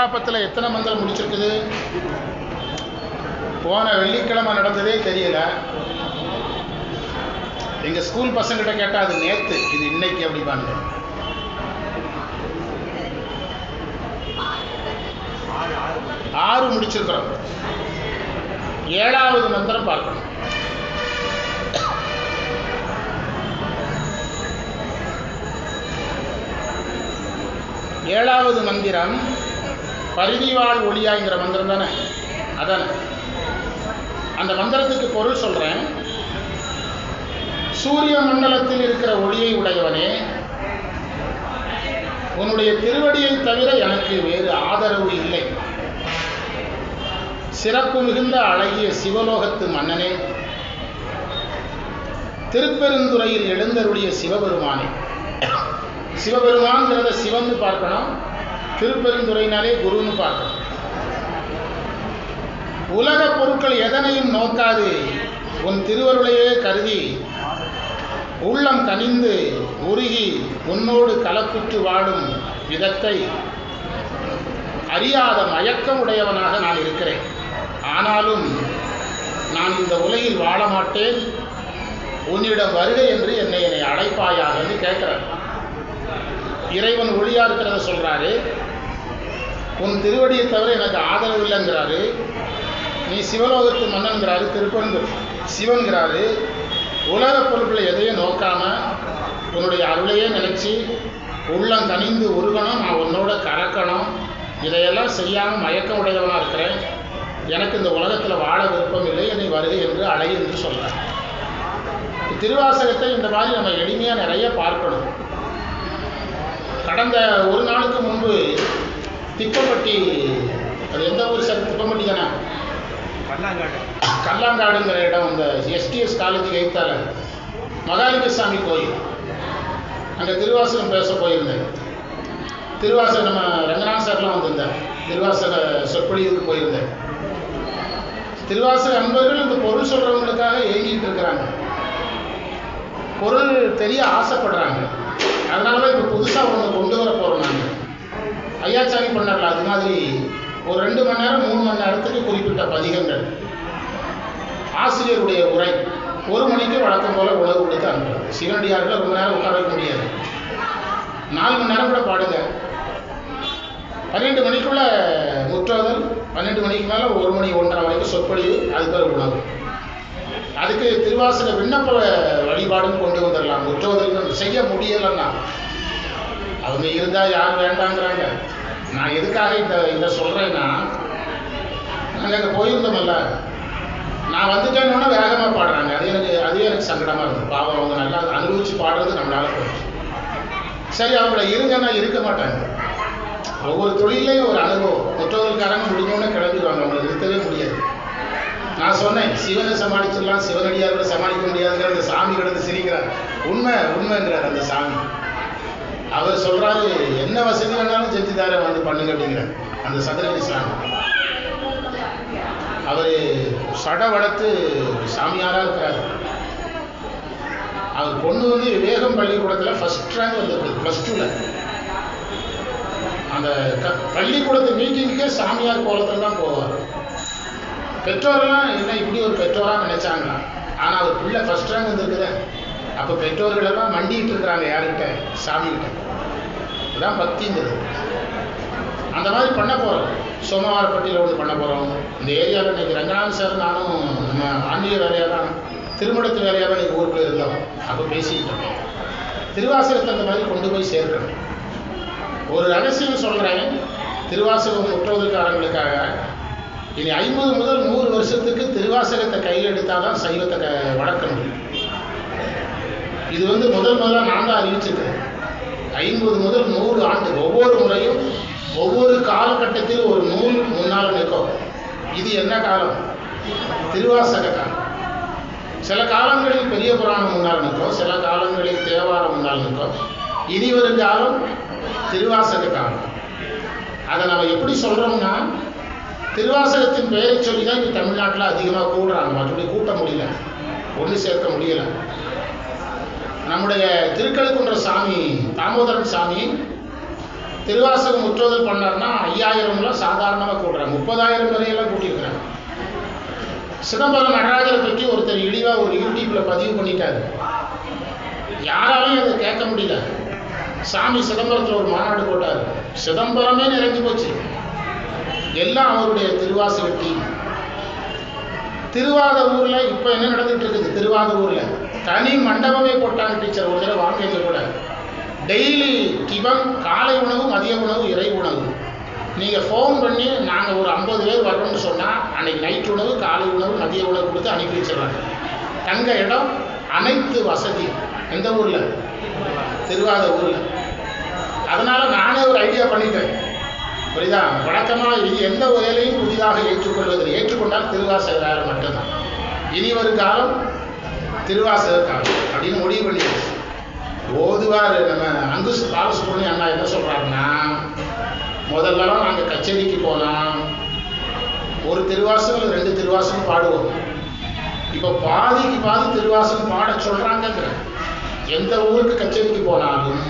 பிராராபத்தில் எத்தனை மந்திரம் முடிச்சிருக்குது? போன வெள்ளிக்கிழமை நடந்ததே தெரியல. எங்கள் ஸ்கூல் பசங்கிட்ட கேட்டால் அது நேற்று இது இன்னைக்கு அப்படிப்பாங்க ஆறு முடிச்சிருக்கிறோம். ஏழாவது மந்திரம் பார்க்கணும். ஏழாவது மந்திரம் பரிதிவாள் ஒளியாங்கிற மந்திரம் தானே? அதானே? அந்த மந்திரத்துக்கு பொருள் சொல்கிறேன் சூரிய மண்டலத்தில் இருக்கிற ஒளியை உடையவனே உன்னுடைய திருவடியை தவிர எனக்கு வேறு ஆதரவு இல்லை. சிறப்பு மிகுந்த அழகிய சிவலோகத்து மன்னனே திருப்பெருந்துறையில் எழுந்தருடைய சிவபெருமானே. சிவபெருமான்கிறத சிவன்னு பார்க்கணும். திருப்பெருந்துறையினாலே குருன்னு பார்க்கணும். உலக பொருட்கள் எதனையும் நோக்காது உன் திருவருளையே கருதி உள்ளம் கனிந்து உருகி உன்னோடு கலப்புற்று வாழும் விதத்தை அறியாத மயக்கம் உடையவனாக நான் இருக்கிறேன். ஆனாலும் நான் இந்த உலகில் வாழ மாட்டேன் உன்னிடம் வருக என்று என்னை என்னை அழைப்பாயாகன்னு கேட்கிறார். இறைவன் ஒளியா இருக்கிறத சொல்றாரு உன் திருவடியை தவிர எனக்கு ஆதரவு இல்லைங்கிறாரு. நீ சிவலோகத்து மன்னன்கிறாரு திருப்பன்கு சிவன்கிறாரு. உலக பொருட்களை எதையும் நோக்காம உன்னுடைய அருளையே நினைச்சு உள்ளம் கனிந்து உருகணும் நான் உன்னோட கறக்கணும். இதையெல்லாம் செய்யாமல் மயக்கம் உடையவனாக இருக்கிறேன். எனக்கு இந்த உலகத்தில் வாழ விருப்பம் இல்லை என்னை வருகை என்று அழகு என்று சொல்கிறேன் திருவாசகத்தை இந்த மாதிரி நம்ம எளிமையாக நிறைய பார்க்கணும். கடந்த ஒரு நாளுக்கு முன்பு திப்பம்பட்டி அது எந்த ஊர் சார்? திப்பம்பட்டி தானே? பல்லாங்காடு கல்லாங்காடுங்கிற இடம் அந்த எஸ்டிஎஸ் காலேஜ் கைத்தால மகாலிங்கசாமி கோயில். அங்கே திருவாசகம் பேச போயிருந்தேன். திருவாசகம் நம்ம ரங்கநாத் சார்லாம் வந்திருந்தேன் திருவாசக சொற்பொழிவுக்கு போயிருந்தேன். திருவாசக அன்பர்கள் இந்த பொருள் சொல்கிறவங்களுக்காக ஏங்கிட்டு இருக்கிறாங்க. பொருள் தெரிய ஆசைப்படுறாங்க. அதனால தான் இப்போ புதுசாக ஒன்று கொண்டு வர போகிறோம் நாங்கள் ஐயாச்சாமி பண்ணார்ல அது மாதிரி ஒரு ரெண்டு மணி நேரம் மூணு மணி நேரத்துக்கு குறிப்பிட்ட பதிகங்கள். ஆசிரியருடைய உரை ஒரு மணிக்கு வழக்கம் போல உணவு கொடுத்து அனுப்புறது. சிவனடியார்கள் ரொம்ப நேரம் உட்கார வைக்க முடியாது. நாலு மணி நேரம் கூட பாடுங்க. பன்னெண்டு மணிக்குள்ள முற்றோதல் பன்னெண்டு மணிக்கு மேலே ஒரு மணி ஒன்றரை வரைக்கும் சொற்பொழிவு அதுக்கு பிறகு உணவு. அதுக்கு திருவாசக விண்ணப்ப வழிபாடுன்னு கொண்டு வந்துடலாம். முற்றோதல் செய்ய முடியலைன்னா அவங்க இருந்தால் யார் வேண்டாங்கிறாங்க. நான் எதுக்காக இந்த இதை சொல்கிறேன்னா நாங்கள் அங்கே போயிருந்தோம்ல நான் வந்துட்டேன்னா வேகமாக பாடுறாங்க. அது எனக்கு அதுவே எனக்கு சங்கடமாக இருந்தது பாவம் அவங்க நல்லா அனுபவிச்சு பாடுறது நம்மளால போயிடுச்சு சரி அவங்கள இருங்கன்னா இருக்க மாட்டாங்க. ஒவ்வொரு தொழிலையும் ஒரு அனுபவம். முற்றோதல்காரங்க முடிஞ்சோன்னே கிளம்பிடுவாங்க. அவங்களை நிறுத்தவே முடியாது. நான் சொன்னேன் சிவனை சமாளிச்சிடலாம். சிவனடியாரோட சமாளிக்க முடியாதுங்கிற அந்த சாமி கிடந்து சிரிக்கிறார். உண்மை உண்மைங்கிறார் அந்த சாமி. அவர் சொல்றாரு என்ன வசதி வேணாலும் செஞ்சு வந்து பண்ணுங்க அப்படிங்கிறார். அந்த சதுரகிரி சாமி. அவர் சட வளர்த்து சாமியாராக இருக்கிறார். அவர் பொண்ணு வந்து விவேகம் பள்ளிக்கூடத்தில் ஃபர்ஸ்ட் ரேங்க் வந்திருக்கு ப்ளஸ் டூவில் அந்த பள்ளிக்கூடத்து மீட்டிங்க்கே சாமியார் கோலத்தில் தான் போவார். பெற்றோர்லாம் என்ன இப்படி ஒரு பெற்றோராக நினைச்சாங்களா? ஆனால் அவர் பிள்ளை ஃபர்ஸ்ட் ரேங்க் வந்திருக்குது. அப்போ பெற்றோர்களெல்லாம் மண்டிட்டு இருக்கிறாங்க யார்கிட்ட? சாமிகிட்ட. இதுதான் பக்திங்கிறது. அந்த மாதிரி பண்ண போகிறோம் சோமவாரப்பட்டியில் ஒன்று பண்ண போகிறோம் இந்த ஏரியாவில் இன்றைக்கி ரங்கநாதன் சார் நானும் நம்ம ஆன்மீக வேலையாக தான் திருமணத்து வேலையாக தான் இன்றைக்கி ஊருக்கு இருந்தோம். அப்போ பேசிக்கிட்டு இருக்கோம் திருவாசகத்தை அந்த மாதிரி கொண்டு போய் சேர்க்கணும். ஒரு ரகசியம் சொல்கிறேன் திருவாசகம் முற்றோதுக்காரங்களுக்காக இனி ஐம்பது முதல் நூறு வருஷத்துக்கு திருவாசகத்தை கையில் எடுத்தால் தான் சைவத்தை க வளர்க்க முடியும். இது வந்து முதல் முதல்ல நான் தான் அறிவிச்சிருக்கேன். ஐம்பது முதல் நூறு ஆண்டு ஒவ்வொரு முறையும் ஒவ்வொரு காலகட்டத்தில் ஒரு நூல் முன்னால் நிற்கும். இது என்ன காலம்? திருவாசக காலம். சில காலங்களில் பெரிய புராணம் முன்னால் நிற்கும் சில காலங்களில் தேவாரம் முன்னால் நிற்கும். இனி வரும் காலம் திருவாசக காலம். அதை நம்ம எப்படி சொல்கிறோம்னா திருவாசகத்தின் பெயரை சொல்லி தான் இப்போ தமிழ்நாட்டில் அதிகமாக கூடுறாங்க. மற்றபடி கூட்ட முடியல. ஒன்று சேர்க்க முடியல. நம்முடைய திருக்கழுக்குன்ற சாமி தாமோதரன் சாமி திருவாசகம் முற்றோதல் பண்ணார்னா ஐயாயிரம்லாம் சாதாரணமாக கூடுறாங்க முப்பதாயிரம் வரையெல்லாம் கூட்டியிருக்கிறாங்க. சிதம்பரம் நடராஜரை பற்றி ஒருத்தர் இழிவாக ஒரு யூடியூப்பில் பதிவு பண்ணிட்டாரு. யாராலையும் அதை கேட்க முடியல. சாமி சிதம்பரத்தில் ஒரு மாநாடு போட்டார். சிதம்பரமே நிறைஞ்சு போச்சு. எல்லாம் அவருடைய திருவாசக திருவாத ஊரில் இப்போ என்ன நடந்துகிட்டு இருக்குது? திருவாத ஊரில். தனி மண்டபமே போட்டாங்க டீச்சர். ஒரு தடவை வாங்க கூட டெய்லி டிபன் காலை உணவு மதிய உணவு இறை உணவு. நீங்கள் ஃபோன் பண்ணி நாங்கள் ஒரு ஐம்பது பேர் வரணும்னு சொன்னால் அன்னைக்கு நைட் உணவு காலை உணவு மதிய உணவு கொடுத்து அனுப்பி வச்சிடறாங்க தங்க இடம் அனைத்து வசதி. எந்த ஊரில்? திருவாத ஊரில். அதனால் நானே ஒரு ஐடியா பண்ணிட்டேன். புரியுதா? வழக்கமாக இது எந்த வேலையும் புதிதாக ஏற்றுக்கொள்வதில்லை. ஏற்றுக்கொண்டால் திருவாசகராக மட்டும்தான். இனி வரும் காலம் திருவாசக காலம் அப்படின்னு முடிவு பண்ணிடுச்சு ஓதுவார் நம்ம அங்கு பாலசுப்ரமணியம் அண்ணா என்ன சொல்கிறாருன்னா முதல்லலாம் நாங்கள் கச்சேரிக்கு போனோம் ஒரு திருவாசகம் ரெண்டு திருவாசகம் பாடுவோம். இப்போ பாதிக்கு பாதி திருவாசகம் பாட சொல்கிறாங்கங்கிற எந்த ஊருக்கு கச்சேரிக்கு போனாலும்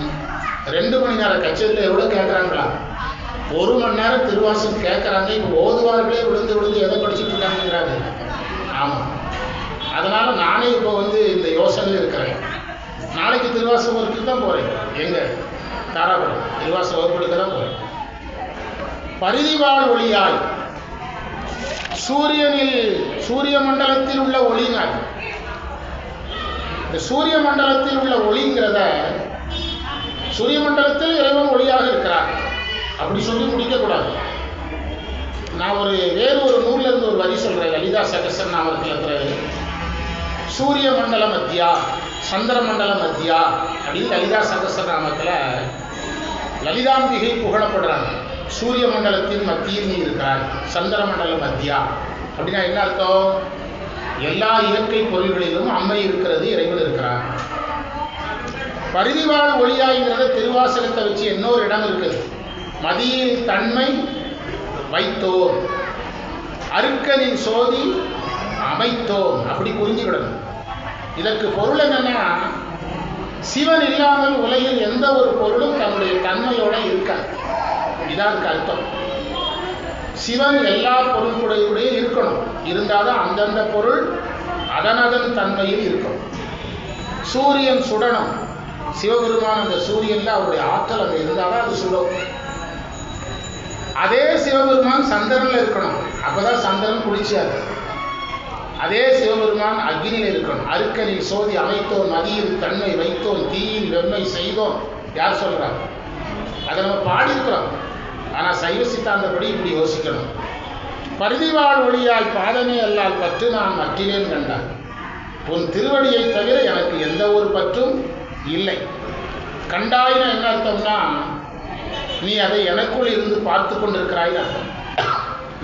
ரெண்டு மணி நேரம் கச்சேரியில் எவ்வளோ கேட்குறாங்களா ஒரு மணி நேரம் திருவாசகம் கேட்குறாங்க இப்போ ஓதுவார்களே விழுந்து விழுந்து எதை படிச்சுட்டு இருக்காங்கிறாங்க ஆமாம் அதனால நானே இப்போ வந்து இந்த யோசனையில் இருக்கிறேன். நாளைக்கு திருவாசகம் தான் போகிறேன் எங்கே? தாராபுரம். திருவாசக வகுப்புக்கு தான் போகிறேன் பரிதிவாழ் ஒளியாய். சூரியனில் சூரிய மண்டலத்தில் உள்ள ஒளினால் இந்த சூரிய மண்டலத்தில் உள்ள ஒளிங்கிறத சூரிய மண்டலத்தில் இறைவன் ஒளியாக இருக்கிறார். அப்படி சொல்லி முடிக்கக்கூடாது நான் ஒரு வேறு ஒரு நூல்ல இருந்து ஒரு வரி சொல்றேன். லலிதா சகசர் நாமத்தில் சூரிய மண்டல மத்தியா சந்திர மண்டல மத்தியா அப்படின்னு லலிதா சகசநாமத்தில் லலிதாம்பிகை புகழப்படுறாங்க. சூரிய மண்டலத்தின் மத்தியில் நீ இருக்கிறாய் சந்திர மண்டல மத்தியா அப்படின்னா என்ன அர்த்தம்? எல்லா இயற்கை பொருள்களிலும் அம்மை இருக்கிறது இறைவன் இருக்கிறார். பரிதிவாழ் ஒளியாய்ங்கிறத திருவாசகத்தை வச்சு இன்னொரு இடம் இருக்குது. மதியில் தன்மை வைத்தோர். அருக்கனின் சோதி அமைத்தோம். அப்படி புரிஞ்சுக்கிடணும். இதற்கு பொருள் என்னன்னா சிவன் இல்லாமல் உலகில் எந்த ஒரு பொருளும் தன்னுடைய தன்மையோட இருக்காது. இதான் கருத்தம். சிவன் எல்லா பொருள்களுடைய இருக்கணும். இருந்தாதான் அந்தந்த பொருள் அதனதன் தன்மையில் இருக்கும் சூரியன் சுடணும். சிவபெருமான் அந்த சூரியன்ல அவருடைய ஆற்றல் அங்கே இருந்தாதான் அது சுடும். அதே சிவபெருமான் சந்திரன்ல இருக்கணும். அப்பதான் சந்திரன் குளிச்சாரு அதே சிவபெருமான் அக்னியில் இருக்கணும் அருக்கனில் சோதி அமைத்தோம் நதியில் தன்மை வைத்தோம் தீயில் வெம்மை செய்தோம். யார் சொல்றாங்க அதை நம்ம பாடியிருக்கிறோம். ஆனால் சைவ சித்தாந்தப்படி இப்படி யோசிக்கணும். பரிதிவாழ் ஒளியாய் பாதமே அல்லால் பற்று நான் மற்றிலேன் கண்டான் உன் திருவடியை தவிர எனக்கு எந்த ஒரு பற்றும் இல்லை. கண்டாயினா என்ன அர்த்தம்னா நீ அதை எனக்குள் இருந்து பார்த்து கொண்டிருக்கிறாய் அர்த்தம்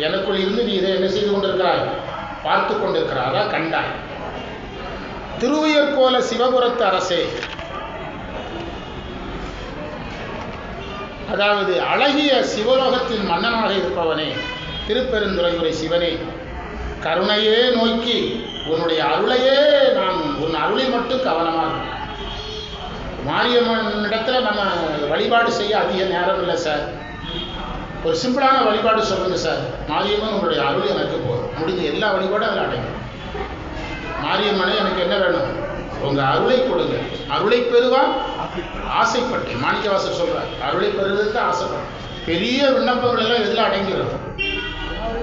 எனக்குள் இருந்து நீ இதை என்ன செய்து கொண்டிருக்கிறாய்? பார்த்து கொண்டிருக்கிறாரா கண்டாய் திருவுயர்கோல சிவபுரத்து அரசே. அதாவது அழகிய சிவலோகத்தின் மன்னனாக இருப்பவனே திருப்பெருந்துறையுரை சிவனே கருணையே நோக்கி உன்னுடைய அருளையே நான் உன் அருளை மட்டும் கவனமாக மாரியம்மன் இடத்துல நம்ம வழிபாடு செய்ய அதிக நேரம் இல்லை சார். ஒரு சிம்பிளான வழிபாடு சொல்லுங்கள் சார். மாரியம்மன் உங்களுடைய அருள் எனக்கு போதும். முடிஞ்ச எல்லா வழிபாடும் அதில் அடங்கும். மாரியம்மனை எனக்கு என்ன வேணும்? உங்க அருளை கொடுங்க. அருளை பெறுவான் ஆசைப்பட்டேன் மாணிக்கவாசர் சொல்றார் அருளை பெறுவதற்கு ஆசைப்பட்டேன் பெரிய விண்ணப்பங்கள் எல்லாம் இதில் அடங்கிடும்?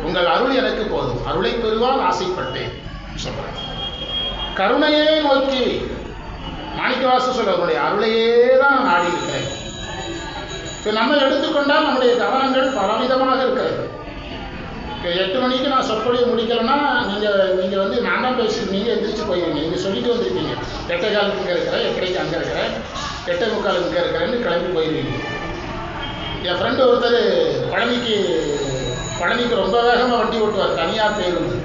உங்கள் அருள் எனக்கு போதும். அருளை பெறுவால் ஆசைப்பட்டேன் சொல்றார். கருணையே நோக்கி. மாணிக்கவாசர் சொல்ற அருளையே தான் நான் நாடி இருக்கிறேன் இப்போ நம்ம எடுத்துக்கொண்டால் நம்முடைய கவனங்கள் பலவிதமாக இருக்கிறது. எட்டு மணிக்கு நான் சொற்பொழிவு முடிக்கலைன்னா நீங்கள் நீங்கள் வந்து நான் தான் பேசிட்டு நீங்கள் எந்திரிச்சு போயிருவீங்க. நீங்கள் சொல்லிட்டு வந்திருக்கீங்க. எட்டை காலுக்கு இங்கே இருக்கிறேன் எட்டரைக்கு அங்கே இருக்கிறேன் எட்டை முக்காலுக்கு இங்கே இருக்கிறேன்னு கிளம்பி போயிருவீங்க. என் ஃப்ரெண்டு ஒருத்தர் பழனிக்கு பழனிக்கு ரொம்ப வேகமாக வண்டி ஓட்டுவார் தனியார் பேருந்து.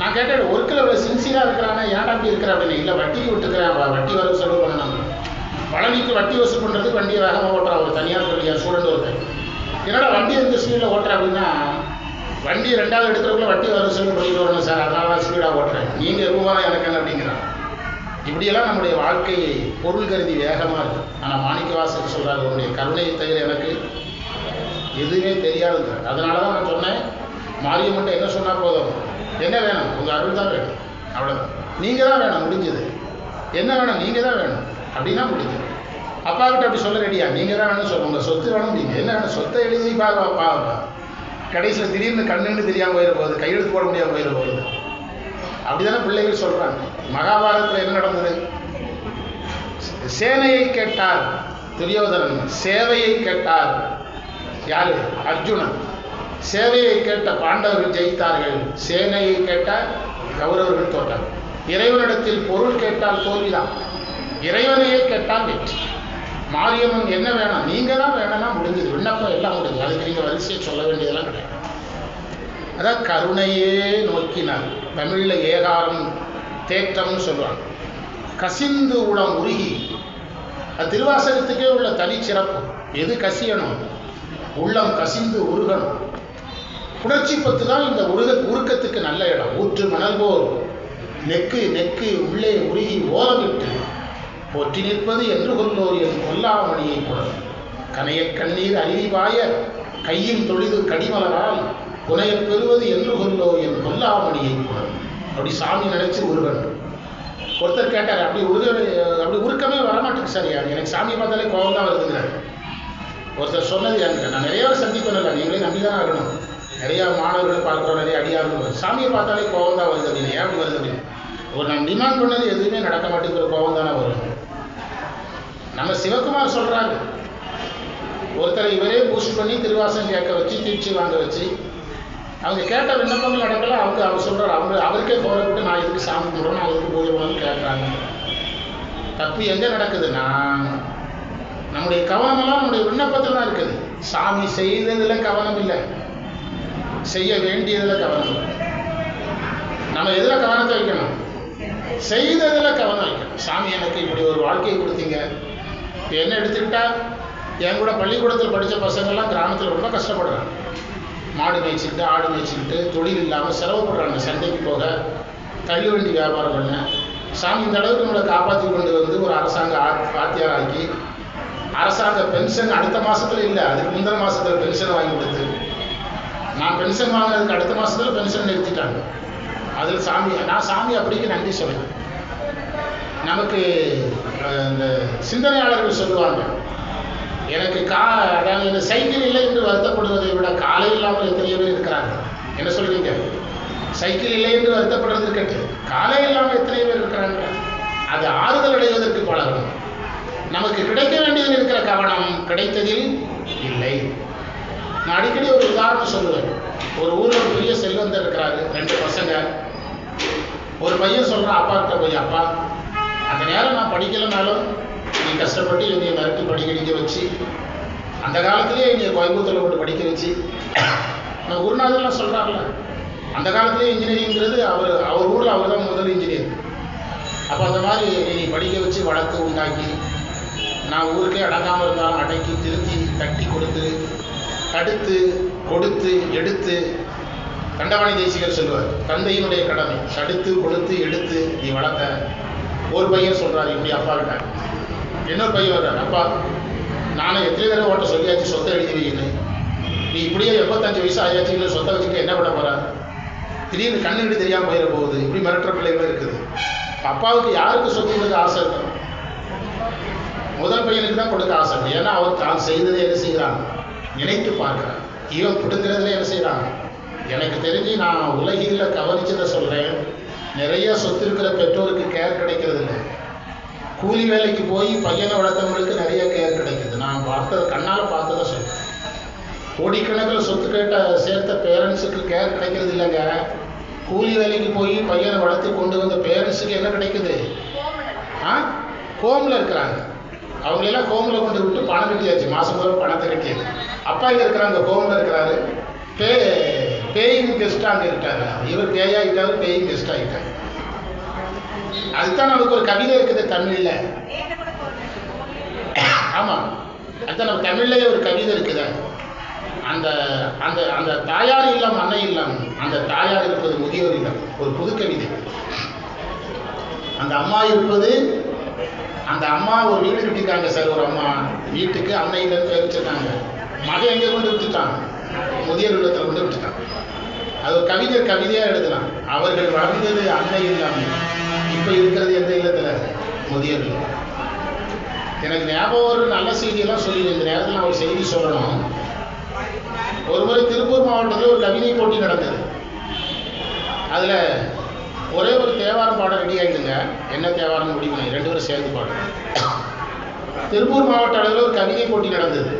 நான் கேட்டேன் ஒர்க்கில் அவ்வளோ சின்சியராக இருக்கிறானே ஏன்டா அப்படி இருக்கிற? அப்படின்னு. இல்லை வட்டிக்கு விட்டுக்கிறேன் வட்டி வரவு செலவு பண்ணணும். பழனிக்கு வட்டி வசூல் பண்ணுறதுக்கு வண்டியை வேகமாக ஓட்டுறான் ஒரு தனியார் பள்ளியார் ஸ்டூடெண்ட் ஒருத்தர். என்னடா வண்டி எந்த ஸ்பீடில் ஓட்டுறேன் அப்படின்னா வண்டி ரெண்டாவது எடுக்கிறதுக்குள்ள வட்டி வருஷம்னு சொல்லிட்டு வரணும் சார். அதனால தான் ஸ்பீடாக ஓட்டுறேன். நீங்கள் ரூபா எனக்கு என்ன அப்படிங்கிறான் இப்படியெல்லாம் நம்முடைய வாழ்க்கை பொருள் கருதி வேகமாக இருக்குது ஆனால் மாணிக்கவாசகர் சொல்கிறார் உன்னுடைய கருணையை தவிர எனக்கு எதுவுமே தெரியாதுங்க அதனால தான் நான் சொன்னேன். மாரியம்மன்ட்ட என்ன சொன்னால் போதும்? என்ன வேணும்? உங்கள் அருள் தான் வேணும். அவ்வளோதான் நீங்கள் தான் வேணும் முடிஞ்சது. என்ன வேணும்? நீங்கள் தான் வேணும். அப்படின்னா முடிஞ்சது. அப்பா கிட்ட அப்படி சொல்ல ரெடியா? நீங்கள் தான் வேணும் சொல்லுங்க உங்கள் சொத்து வேணும் நீங்கள் என்ன வேணும்? சொத்தை எழுதி பா பா- கடைசியில் திடீர்னு கண்ணுன்னு தெரியாமல் போயிட போகுது கையெழுத்து போட முடியாமல் போயிட போகுது. அப்படிதானே பிள்ளைகள் சொல்றாங்க. மகாபாரதத்தில் என்ன நடந்தது? சேனையை கேட்டார் துரியோதனன். சேவையை கேட்டார். யாரு? அர்ஜுனன். சேவையை கேட்ட பாண்டவர்கள் ஜெயித்தார்கள். சேனையை கேட்ட கௌரவர்கள் தோட்டார் இறைவனிடத்தில் பொருள் கேட்டால் தோல்விதான். இறைவனையே கேட்டால் வெற்றி. மாரியம்மன் என்ன வேணும் நீங்க தான் வேணும்னா முடிஞ்சது. விண்ணப்பம் எல்லாம் முடிஞ்சது. அதுக்கு நீங்க வரிசையை சொல்ல வேண்டியதெல்லாம் கிடையாது. அதான் கருணையே நோக்கினார். தமிழில் ஏகாரம் தேற்றம்னு சொல்லுவாங்க. கசிந்து உளம் உருகி. அது திருவாசகத்துக்கே உள்ள தனிச்சிறப்பு எது கசியணும்? உள்ளம் கசிந்து உருகணும். புணர்ச்சி பத்து தான் இந்த உருக உருக்கத்துக்கு நல்ல இடம். ஊற்று மணல் போல். நெக்கு நெக்கு உள்ளே உருகி ஓலமிட்டு போற்றி நிற்பது என்று கொல்லோர் என் கொல்லாமணியை குழல் கனையக் கண்ணீர் அருவி பாய கையும் தொழிது கடிமலரால் புனையப் பெறுவது என்று கொல்லோ என் கொல்லாமணியை குழல் அப்படி சாமி நினைச்சு உருகன் ஒருத்தர் கேட்டார் அப்படி உருக அப்படி உருக்கமே வரமாட்டேங்குது சரியா எனக்கு சாமி பார்த்தாலே கோபம் தான் வருதுங்கிறார். ஒருத்தர் சொன்னது எனக்கு நான் நிறைய பேர் சந்திப்பதில்ல நீங்களே நம்பி தான் ஆகணும். நிறைய மாணவர்களை பார்க்குறோம் நிறைய அடியார்கள் சாமியை பார்த்தாலே கோபம் தான் வருது அப்படின்னு ஏன் அப்படி வருது அப்படின்னு? ஒரு நான் டிமாண்ட் பண்ணது எதுவுமே நடக்க மாட்டேங்கிற கோபம் தானே வரும். நம்ம சிவகுமார் சொல்றாரு. ஒருத்தர் இவரே பூஸ்ட் பண்ணி திருவாசன் கேட்க வச்சு தீட்சி வாங்க வச்சு அவங்க கேட்ட விண்ணப்பங்கள் நடக்கல அவங்க அவர் சொல்றாரு. அவங்க அவருக்கே போறப்பட்டு நான் இதுக்கு சாமி கும்பிடுறோம் நான் இதுக்கு பூஜை கேட்குறாங்க. தப்பு எங்கே நடக்குதுன்னா நம்முடைய கவனமெல்லாம் நம்முடைய விண்ணப்பத்தில் தான் இருக்குது. சாமி செய்ததில் கவனம் இல்லை. செய்ய வேண்டியதில் கவனம் இல்லை. நம்ம எதில் கவனத்தை வைக்கணும்? செய்ததில் கவனம் வைக்கணும். சாமி எனக்கு இப்படி ஒரு வாழ்க்கையை கொடுத்தீங்க. இப்போ என்ன எடுத்துக்கிட்டா என் கூட பள்ளிக்கூடத்தில் படித்த பசங்கள்லாம் கிராமத்தில் ரொம்ப கஷ்டப்படுறாங்க. மாடு மேய்ச்சிக்கிட்டு ஆடு மேய்ச்சிக்கிட்டு தொழில் இல்லாமல் சிரமப்படுறாங்க சந்தைக்கு போக தள்ளி வண்டி வியாபாரம் பண்ண. சாமி இந்த அளவுக்கு நம்மளை காப்பாற்றி கொண்டு வந்து ஒரு அரசாங்க ஆ- வாத்தியார் ஆக்கி அரசாங்க பென்ஷன் அடுத்த மாதத்தில் இல்லை அதுக்கு முந்தின மாதத்தில் பென்ஷன் வாங்கி கொடுத்து. நான் பென்ஷன் வாங்கினதுக்கு அடுத்த மாதத்தில் பென்ஷன் நிறுத்திட்டாங்க. அதில் சாமி நான் சாமி அப்படிக்கு நன்றி சொல்லுவேன் நமக்கு இந்த சிந்தனையாளர்கள் சொல்லுவாங்க எனக்கு கா அதாவது இந்த சைக்கிள் இல்லை என்று வருத்தப்படுவதை விட காலை இல்லாமல் எத்தனையோ பேர் இருக்கிறாங்க என்ன சொல்றீங்க? சைக்கிள் இல்லை என்று வருத்தப்படுறது இருக்கட்டு காலை இல்லாமல் எத்தனை பேர் இருக்கிறாங்க அது ஆறுதல் அடைவதற்கு பழகணும். நமக்கு கிடைக்க வேண்டியதில் இருக்கிற கவனம் கிடைத்ததில் இல்லை. நான் அடிக்கடி ஒரு உதாரணம் சொல்லுவேன். ஒரு ஊரில் ஒரு பெரிய செல்வந்தர் இருக்கிறாரு ரெண்டு பசங்க. ஒரு பையன் சொல்கிறான் அப்பா கிட்ட போய் அப்பா அந்த நேரம் நான் படிக்கலைனாலும் நீ கஷ்டப்பட்டு என்னை மிரட்டி படிக்க வச்சு அந்த காலத்திலேயே என்னை கோயம்புத்தூரில் போட்டு படிக்க வச்சு நம்ம குருநாதர்லாம் சொல்கிறார்ல அந்த காலத்திலே இன்ஜினியரிங்கிறது அவர் அவர் ஊரில் அவர் தான் முதல் இன்ஜினியர் அப்போ அந்த மாதிரி நீ படிக்க வச்சு வளர்த்து உண்டாக்கி நான் ஊருக்கே அடங்காமல் இருந்தாலும் அடக்கி திருத்தி தட்டி கொடுத்து தடுத்து கொடுத்து எடுத்து தண்டவாணி தேசிகர் சொல்லுவார் தந்தையினுடைய கடமை தடுத்து கொடுத்து எடுத்து நீ வளர்த்த ஒரு பையன் சொல்கிறாரு இப்படி அப்பா கிட்ட இன்னொரு பையன் வர்றாரு? அப்பா நானும் எத்தனை தடவை ஓட்ட சொல்லியாச்சு சொத்தை எழுதி வைக்கணும் நீ இப்படியே எண்பத்தஞ்சு வயசு ஆயாச்சு இல்லை சொத்தை வச்சுட்டு என்ன பண்ண போற? திடீர்னு கண்ணுக்கிட்டு தெரியாமல் போயிட போகுது. இப்படி மிரட்டுற பிள்ளைகளும் இருக்குது. அப்பாவுக்கு யாருக்கு சொத்து கொடுக்க ஆசை இருக்கும் முதல் பையனுக்கு தான் கொடுக்க ஆசை ஏன்னா அவர் தான் செய்ததை என்ன செய்கிறாங்க நினைத்து பார்க்குறான் இவன் பிடுங்கிறதுல என்ன செய்கிறான் எனக்கு தெரிஞ்சு நான் உலகில் கவனிச்சதை சொல்கிறேன் நிறைய சொத்து இருக்கிற பெற்றோருக்கு கேர் கிடைக்கிறது இல்லை கூலி வேலைக்கு போய் பையனை வளர்த்தவங்களுக்கு நிறைய கேர் கிடைக்குது. நான் பார்த்தது கண்ணால் பார்த்ததை சொல்றேன். கோடிக்கணக்கில் சொத்து கேட்ட சேர்த்த பேரண்ட்ஸுக்கு கேர் கிடைக்கிறது இல்லைங்க. கூலி வேலைக்கு போய் பையனை வளர்த்து கொண்டு வந்த பேரண்ட்ஸுக்கு என்ன கிடைக்குது? ஆ? ஹோமில் இருக்கிறாங்க. அவங்களெல்லாம் ஹோமில் கொண்டு விட்டு பணம் கட்டியாச்சு. மாதம் பூரா பணத்தை கட்டியாச்சு. அப்பா இங்கே இருக்கிறாங்க? ஹோமில் இருக்கிறாரு. பே பேயிங் கெஸ்ட் அங்கே இருக்காங்க. இவர் பேயாகிட்டாரு பேயிங் கெஸ்ட் ஆகிட்டாங்க அதுதான் நமக்கு ஒரு கவிதை இருக்குது தமிழில். ஆமாம் அதுதான் நம்ம தமிழ்லேயே ஒரு கவிதை இருக்குது. அந்த அந்த அந்த தாயார் இல்லம் அன்னை இல்லம் அந்த தாயார் இருப்பது முதியோர் இல்லம். ஒரு புது கவிதை. அந்த அம்மா இருப்பது அந்த அம்மா ஒரு வீடு கட்டிருக்காங்க சார் ஒரு அம்மா. வீட்டுக்கு அன்னையிலன்னு பேர் வச்சிருக்காங்க. மகன் எங்கே கொண்டு விட்டுட்டான் முதியோர் இல்லத்தில் கொண்டு விட்டுட்டான் அது ஒரு கவிஞர் கவிதையாக எழுதலாம். அவர்கள் வளர்ந்தது அன்னை இல்லாமல் இப்போ இருக்கிறது எந்த இல்லத்தில்? முதியோர் இல்லம் எனக்கு ஞாபகம் ஒரு நல்ல செய்தியெல்லாம் சொல்லி இந்த நேரத்தில் நான் ஒரு செய்தி சொல்லணும். ஒரு முறை திருப்பூர் மாவட்டத்தில் ஒரு கவிதை போட்டி நடந்தது. அதில் ஒரே ஒரு தேவாரம் பாடம் ரெடி ஆகிடுங்க என்ன தேவாரம் முடிவு ரெண்டு பேரும் சேர்ந்து பாடுங்க திருப்பூர் மாவட்ட அளவில் ஒரு கவிதை போட்டி நடந்தது.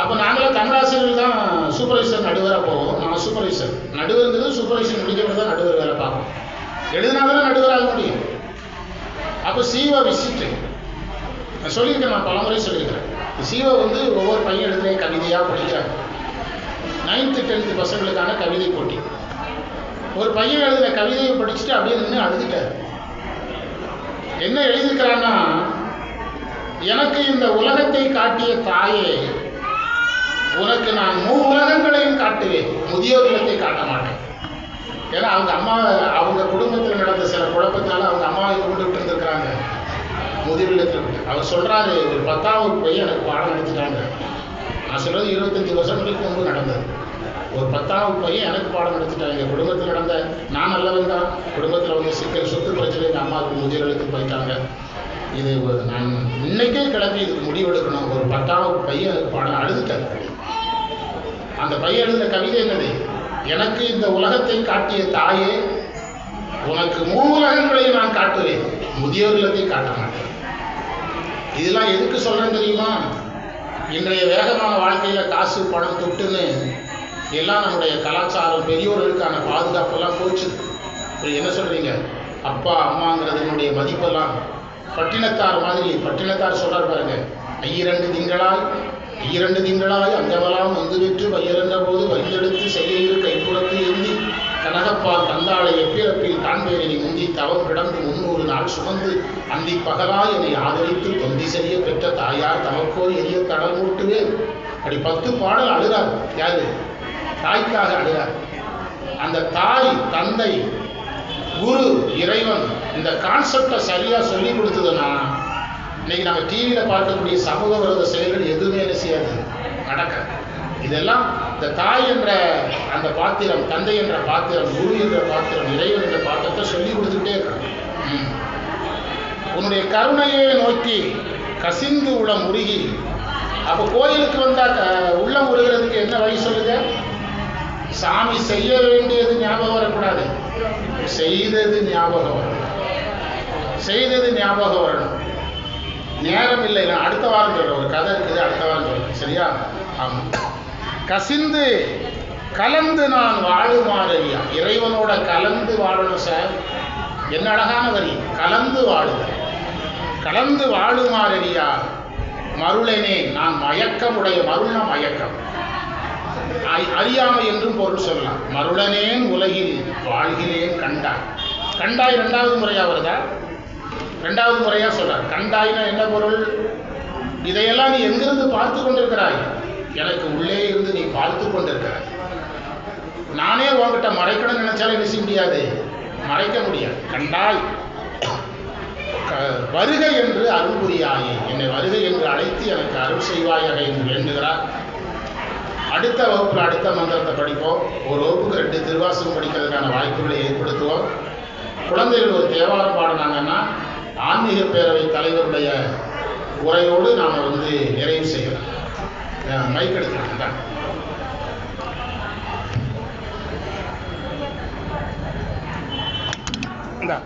அப்போ நாங்களும் தமிழாசிரியர்கள் தான் சூப்பர்வைசர் நடுவராக போவோம். நான் சூப்பர்வைசர் நடுவருங்கிறது சூப்பர்வைசர் முடிஞ்சவங்க தான் நடுவர் வேலை பார்ப்போம் எழுதினாதான் நடுவராக முடியும். அப்போ சீவா விசிட்டு நான் சொல்லியிருக்கேன் நான் பலமுறை சொல்லியிருக்கிறேன். சீவா வந்து ஒவ்வொரு பையன் எழுதுகிற கவிதையாக படிக்கிறாங்க. நைன்த்து டென்த்து பசங்களுக்கான கவிதை போட்டி. ஒரு பையன் எழுதின கவிதையை படிச்சுட்டு அப்படியே நின்று அழுதுட்டார். என்ன எழுதியிருக்கிறான்னா எனக்கு இந்த உலகத்தை காட்டிய தாயே உனக்கு நான் மூ உலகங்களையும் காட்டுவேன். முதியோர் இல்லத்தை காட்ட மாட்டேன். ஏன்னா அவங்க அம்மா அவங்க குடும்பத்தில் நடந்த சில குழப்பத்தால் அவங்க அம்மாவை கொண்டு விட்டு இருந்திருக்கிறாங்க. முதியோர் இல்லத்தில் விட்டு. அவர் சொல்கிறாரு ஒரு பத்தாவது பையன் எனக்கு பாடம் நடத்திட்டாங்க நான் சொல்கிறது இருபத்தஞ்சி வருஷங்களுக்கு முன்பு நடந்தது. ஒரு பத்தாவது பையன் எனக்கு பாடம் நடத்திட்டாங்க எங்கள் குடும்பத்தில் நடந்த நான் நல்லவன் தான். குடும்பத்தில் வந்து சிக்கல் சொத்து பிரச்சனை எங்கள் அம்மாவுக்கு முதியோர் போயிட்டாங்க. இது ஒரு நான் இன்னைக்கே கிளம்பி இதுக்கு முடிவெடுக்கணும். ஒரு பத்தாவது பையன் பாடம் அழுதுட்டேன் அந்த பையன் எழுதின கவிதை என்னது எனக்கு இந்த உலகத்தை காட்டிய தாயே உனக்கு மூலகங்களையும் நான் காட்டுவேன். முதியோர் இல்லத்தை காட்ட மாட்டேன். இதெல்லாம் எதுக்கு சொல்கிறேன் தெரியுமா? இன்றைய வேகமான வாழ்க்கையில் காசு பணம் தொட்டுன்னு எல்லாம் நம்முடைய கலாச்சாரம் பெரியோர்களுக்கான பாதுகாப்பெல்லாம் போச்சு. இப்போ என்ன சொல்கிறீங்க அப்பா அம்மாங்கிறதுனுடைய மதிப்பெல்லாம். பட்டினத்தார் மாதிரி பட்டினத்தார் சொல்கிறார் பாருங்க ஐயிரண்டு திங்களால் ஈரண்டு திங்களாய் அஞ்சவலாம் வந்து விற்று வையிறந்த போது வரிந்தெடுத்து செய்யையில் கைப்புறத்து ஏந்தி கனகப்பால் தந்தாளை எப்பிறப்பில் காண்பேரினி முந்தி தவம் கிடந்து முன்னூறு நாள் சுமந்து அந்தி பகலாய் என்னை ஆதரித்து தொந்தி செய்ய பெற்ற தாயார் தமக்கோர் எரிய கடல் மூட்டுவேன். அப்படி பத்து பாடல் அழுகிறார் யாரு? தாய்க்காக அழுகிறார் அந்த தாய் தந்தை குரு இறைவன் இந்த கான்செப்டை சரியா சொல்லி கொடுத்ததுன்னா இன்னைக்கு நம்ம டிவியில் பார்க்கக்கூடிய சமூக விரோத செயல்கள் எதுவுமே என்ன செய்யாது? நடக்க இதெல்லாம் இந்த தாய் என்ற அந்த பாத்திரம் தந்தை என்ற பாத்திரம் குரு என்ற பாத்திரம் இறைவன் என்ற பாத்திரத்தை சொல்லி கொடுத்துட்டே இருக்கான் உன்னுடைய கருணையை நோக்கி கசிந்து உளம் உருகி. அப்போ கோயிலுக்கு வந்தா க- உள்ளம் உருகிறதுக்கு என்ன வழி சொல்லுங்க? சாமி செய்ய வேண்டியது ஞாபகம் வரக்கூடாது. செய்தது ஞாபகம் வரணும். செய்தது ஞாபகம் வரணும். நேரம் இல்லை நான் அடுத்த வாரம் சொல்கிறேன் ஒரு கதை இருக்குது. அடுத்த வாரம் சொல்கிறேன் சரியா? ஆமாம் கசிந்து கலந்து நான் வாழுமாறவியா இறைவனோட கலந்து வாழணும் சார். என்ன அழகான வரி. கலந்து வாழுதல் கலந்து வாழுமாறவியா மருளனே நான் மயக்கமுடைய மருள மயக்கம். அறியாமை என்றும் பொருள் சொல்லலாம். மருளனேன் உலகில் வாழ்கிறேன் கண்டாய். கண்டாய் ரெண்டாவது முறையாக வருதா? ரெண்டாவது முறையா சொல்றார் கண்டாய்னா என்ன பொருள்? இதையெல்லாம் நீ எங்கிருந்து பார்த்து கொண்டிருக்கிறாய்? எனக்கு உள்ளே இருந்து நீ பார்த்து கொண்டிருக்கிறாய். நானே உங்ககிட்ட மறைக்கணும்னு நினைச்சாலும் என்ன செய்ய முடியாது? மறைக்க முடியாது. கண்டாய் க- என்று அருள் புரியாயே. என்னை வருகை என்று அழைத்து எனக்கு அருள் செய்வாயாக என்று வேண்டுகிறார். அடுத்த வகுப்பில் அடுத்த மந்திரத்தை படிப்போம். ஒரு வகுப்புக்கு ரெண்டு திருவாசகம் படிக்கிறதுக்கான வாய்ப்புகளை ஏற்படுத்துவோம். குழந்தைகள் ஒரு தேவாரம் பாடினாங்கன்னா ஆன்மீக பேரவை தலைவருடைய உரையோடு நாம் வந்து நிறைவு செய்யலாம். மைக் எடுத்துக்கலாம் தான் இந்தா.